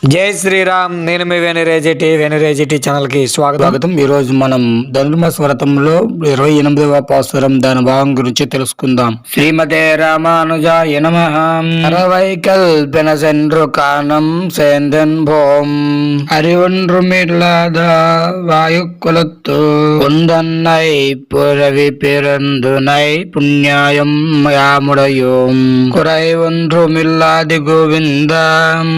జై శ్రీరామ్ నేను మీ వెనరేజిటి వెనరేజిటి ఛానల్ కి స్వాగతం స్వాగతం ఈ రోజు మనం ధనుర్మాస వ్రతంలో ఇరవై ఎనిమిదవ పాసురం దాని భావం గురించి తెలుసుకుందాం శ్రీమతే రామానుజాయ నమ అరవై కల్పెన సెండ్రు కానం సేందన్ భోం அறிவொன்றுமில்லாத வாயுக்குலத்து உந்தன்னை புறவி பிறந்துனை புண்ணியாயம் யாமுடையோம் குறை ஒன்றுமில்லாது கோவிந்தம்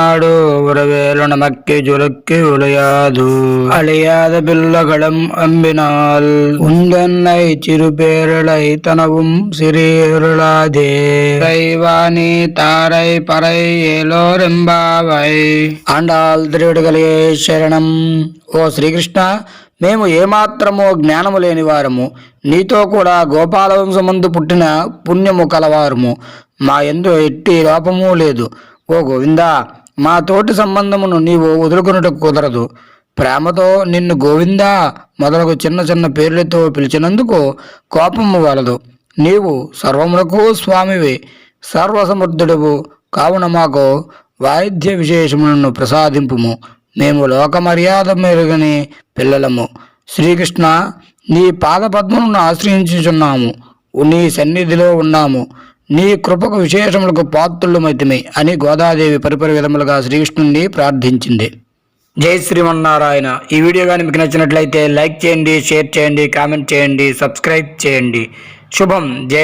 உந்தன்னாடு உறவேலு நமக்கு ஜுலக்கு உழையாது அழியாத பிள்ளகளும் அம்பினால் உந்தன்னை சிறு பேரலை தனவும் சிறியருளாதே தைவானி தாரை பறை ఏలోరెంబావై ఆండాల్ తిరుగుడుగలే శరణం ఓ శ్రీకృష్ణ మేము ఏమాత్రమో జ్ఞానము లేని వారము నీతో కూడా గోపాల వంశమందు పుట్టిన పుణ్యము కలవారము మా ఎందు ఎట్టి లోపము లేదు ఓ గోవిందా మా తోటి సంబంధమును నీవు వదులుకొనుటకు కుదరదు. ప్రేమతో నిన్ను గోవిందా మొదలగు చిన్న చిన్న పేర్లతో పిలిచినందుకు కోపము వలదు. నీవు సర్వములకు స్వామివి సర్వసమర్థుడువు. కావున మాకు వాయిద్య విశేషములను ప్రసాదింపుము. మేము లోక మర్యాద మెరుగని పిల్లలము. శ్రీకృష్ణ నీ పాదపద్మను ఆశ్రయించుచున్నాము. నీ సన్నిధిలో ఉన్నాము. నీ కృపకు విశేషములకు పాత్రులమైతమే అని గోదాదేవి పరిపరి విధములుగా శ్రీకృష్ణుని ప్రార్థించింది. జై శ్రీమన్నారాయణ. ఈ వీడియో కానీ మీకు నచ్చినట్లయితే లైక్ చేయండి షేర్ చేయండి కామెంట్ చేయండి సబ్స్క్రైబ్ చేయండి. శుభం. జై